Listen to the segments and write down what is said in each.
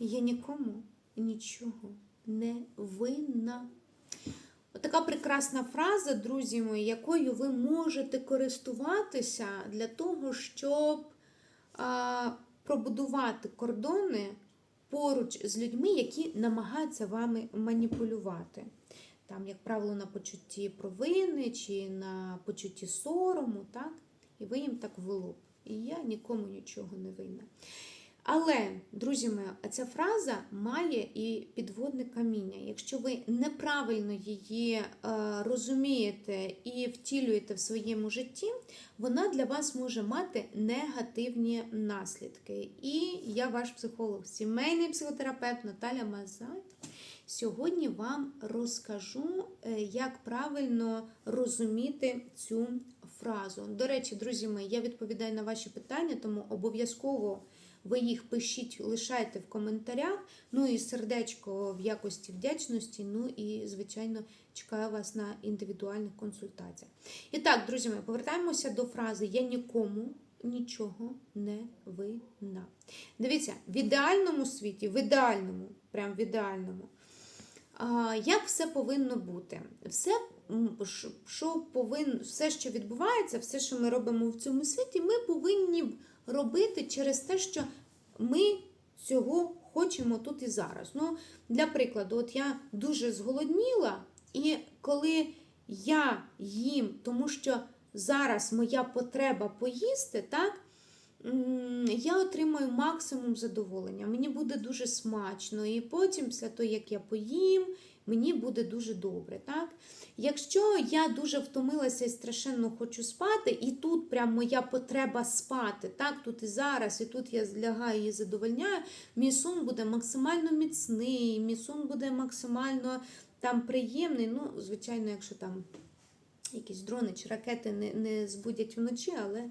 Я нікому нічого не винна. Така прекрасна фраза, друзі мої, якою ви можете користуватися для того, щоб а, пробудувати кордони поруч з людьми, які намагаються вами маніпулювати. Там, як правило, на почутті провини чи на почутті сорому, так? І ви їм так в лоб. І я нікому нічого не винна. Але, друзі мої, ця фраза має і підводне каміння. Якщо ви неправильно її е, розумієте і втілюєте в своєму житті, вона для вас може мати негативні наслідки. І я ваш психолог, сімейний психотерапевт Наталя Мазай. Сьогодні вам розкажу, е, як правильно розуміти цю фразу. До речі, друзі мої, я відповідаю на ваші питання, тому обов'язково ви їх пишіть, лишайте в коментарях. Ну і сердечко в якості вдячності. Ну і, звичайно, чекаю вас на індивідуальних консультаціях. І так, друзі мої, повертаємося до фрази Я нікому нічого не винна. Дивіться, в ідеальному світі, в ідеальному, прям в ідеальному. Як все повинно бути? Все, що повин, все, що відбувається, все, що ми робимо в цьому світі, ми повинні робити через те, що ми цього хочемо тут і зараз. Ну, для прикладу, от я дуже зголодніла, і коли я їм, тому що зараз моя потреба поїсти, так? Я отримаю максимум задоволення. Мені буде дуже смачно, і потім, після того, як я поїм, мені буде дуже добре. Так? Якщо я дуже втомилася і страшенно хочу спати, і тут прям моя потреба спати, так, тут і зараз, і тут я лягаю і задовольняю, мій сон буде максимально міцний, мій сон буде максимально там приємний. Ну, звичайно, якщо там якісь дрони чи ракети не, не збудять вночі, але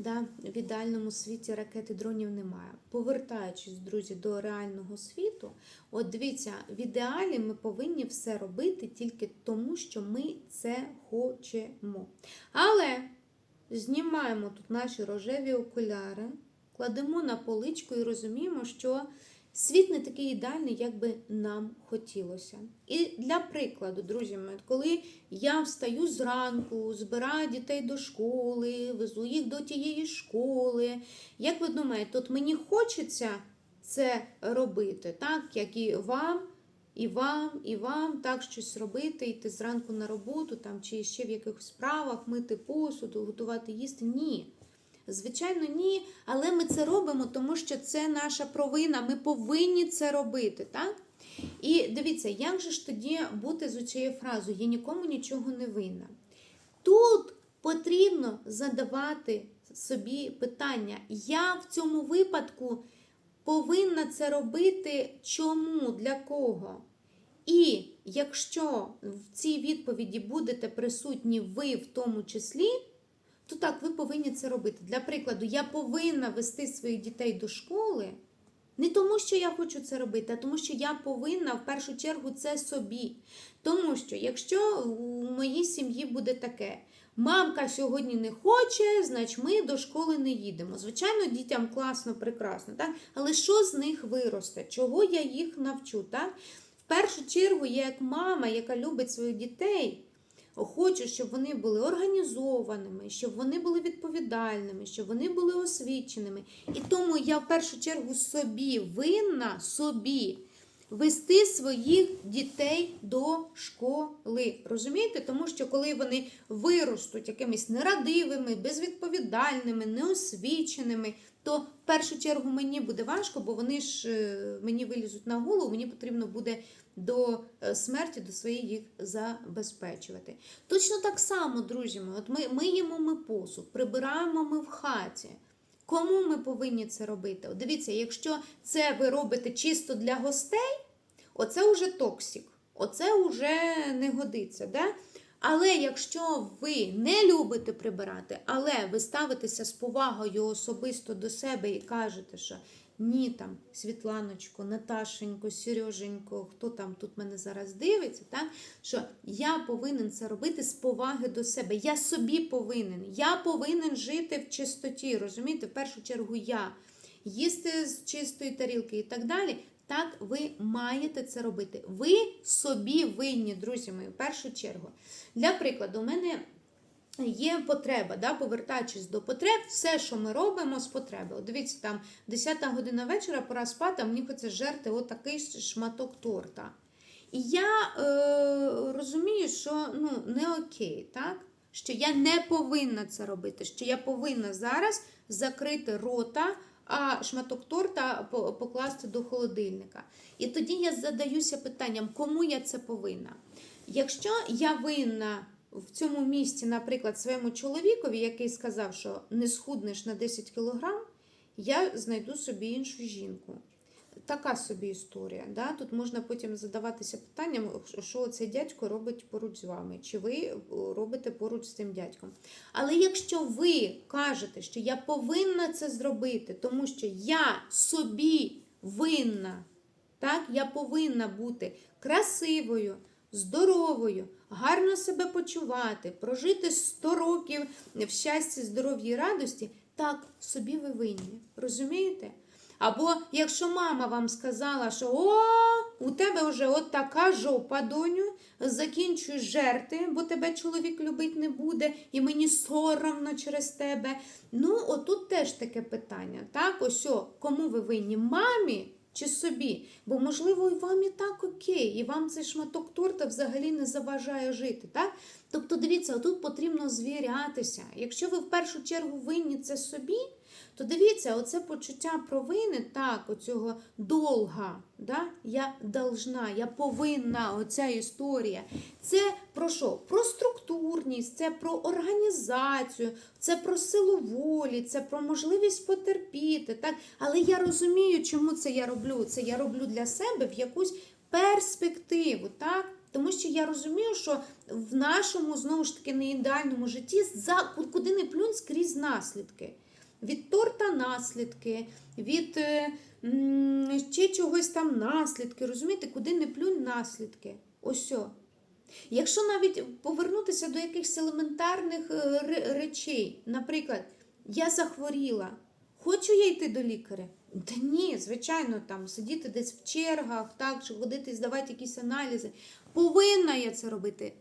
да, в ідеальному світі ракет і дронів немає. Повертаючись, друзі, до реального світу, от дивіться, в ідеалі ми повинні все робити тільки тому, що ми це хочемо. Але знімаємо тут наші рожеві окуляри, кладемо на поличку і розуміємо, що світ не такий ідеальний, як би нам хотілося. І для прикладу, друзі коли я встаю зранку, збираю дітей до школи, везу їх до тієї школи. Як ви думаєте, от мені хочеться це робити, так, як і вам, і вам, і вам так щось робити, йти зранку на роботу, там, чи ще в якихось справах, мити посуд, готувати їсти? Ні. Звичайно, ні, але ми це робимо, тому що це наша провина. Ми повинні це робити, так? І дивіться, як же ж тоді бути з цією фразою Я нікому нічого не винна. Тут потрібно задавати собі питання. Я в цьому випадку повинна це робити чому, для кого? І якщо в цій відповіді будете присутні ви в тому числі, то так, ви повинні це робити. Для прикладу, я повинна вести своїх дітей до школи. Не тому, що я хочу це робити, а тому, що я повинна в першу чергу це собі. Тому що, якщо у моїй сім'ї буде таке, мамка сьогодні не хоче, значить ми до школи не їдемо. Звичайно, дітям класно, прекрасно, так? але що з них виросте? Чого я їх навчу? Так? В першу чергу, я як мама, яка любить своїх дітей, хочу, щоб вони були організованими, щоб вони були відповідальними, щоб вони були освіченими. І тому я в першу чергу собі винна собі вести своїх дітей до школи. Розумієте? Тому що коли вони виростуть якимись нерадивими, безвідповідальними, неосвіченими, то в першу чергу мені буде важко, бо вони ж е, мені вилізуть на голову, мені потрібно буде до е, смерті, до своєї їх забезпечувати. Точно так само, друзі, мої, от ми миємо ми посуд, прибираємо ми в хаті. Кому ми повинні це робити? От дивіться, якщо це ви робите чисто для гостей, оце вже токсик, оце вже не годиться. Да? Але якщо ви не любите прибирати, але ви ставитеся з повагою особисто до себе і кажете, що ні, там, Світланочко, Наташенько, Сереженько, хто там тут мене зараз дивиться, так? що я повинен це робити з поваги до себе. Я собі повинен. Я повинен жити в чистоті. Розумієте, в першу чергу я. їсти з чистої тарілки і так далі. Так, ви маєте це робити. Ви собі винні, друзі мої, в першу чергу. Для прикладу, у мене є потреба, да, повертаючись до потреб, все, що ми робимо з потреби. От дивіться, там 10 година вечора, пора спати, а мені хочеться жерти отакий шматок торта. І я е, розумію, що ну, не окей, так? що я не повинна це робити, що я повинна зараз закрити рота, а шматок торта покласти до холодильника. І тоді я задаюся питанням, кому я це повинна. Якщо я винна в цьому місці, наприклад, своєму чоловікові, який сказав, що не схуднеш на 10 кілограм, я знайду собі іншу жінку. Така собі історія. Да? Тут можна потім задаватися питанням, що цей дядько робить поруч з вами, чи ви е, робите поруч з цим дядьком. Але якщо ви кажете, що я повинна це зробити, тому що я собі винна, так? я повинна бути красивою, здоровою, гарно себе почувати, прожити 100 років в щасті, здоров'ї і радості, так собі ви винні. Розумієте? Або якщо мама вам сказала, що о, у тебе вже от така жопа, доню, закінчуй жерти, бо тебе чоловік любить не буде, і мені соромно через тебе. Ну, отут теж таке питання. Так, ось о, кому ви винні? Мамі чи собі? Бо, можливо, і вам і так окей, і вам цей шматок торта взагалі не заважає жити. так? Тобто, дивіться, тут потрібно звірятися. Якщо ви в першу чергу винні це собі, то дивіться, оце почуття провини, так, оцього долга, да? я должна, я повинна, оця історія. Це про що? Про структурність, це про організацію, це про силу волі, це про можливість потерпіти. Так? Але я розумію, чому це я роблю. Це я роблю для себе в якусь перспективу. так? Тому що я розумію, що в нашому знову ж таки не ідеальному житті за куди не плюнь скрізь наслідки. Від торта наслідки, від е, ще чогось там наслідки. Розумієте, куди не плюнь наслідки. Ось. Якщо навіть повернутися до якихось елементарних е, речей, наприклад, я захворіла, хочу я йти до лікаря? Та ні, звичайно, там сидіти десь в чергах, так, чи ходити здавати якісь аналізи. Повинна я це робити?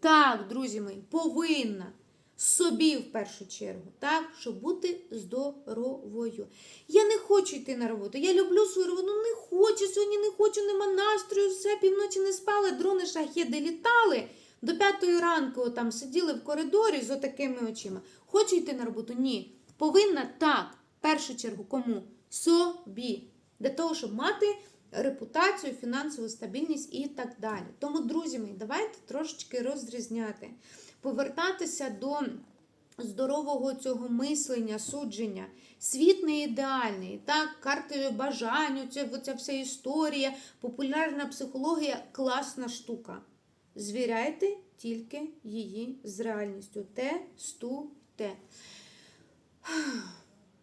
Так, друзі мої, повинна. Собі в першу чергу, так, щоб бути здоровою. Я не хочу йти на роботу. Я люблю свою роботу, ну не хочу, сьогодні не хочу, нема настрою, все, півночі не спала, дрони шахеди літали. До п'ятої ранку там сиділи в коридорі з отакими очима. Хочу йти на роботу? Ні. Повинна так, в першу чергу, кому? Собі. Для того, щоб мати репутацію, фінансову стабільність і так далі. Тому, друзі мої, давайте трошечки розрізняти, повертатися до здорового цього мислення, судження. Світ не ідеальний, так, карти бажань, оця, оця вся історія, популярна психологія класна штука. Звіряйте тільки її з реальністю. Тестуйте.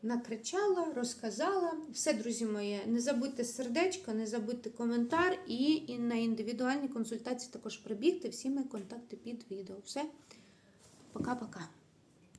Накричала, розказала. Все, друзі мої, не забудьте сердечко, не забудьте коментар і, і на індивідуальні консультації також прибігти. Всі мої контакти під відео. Все. Пока-пока.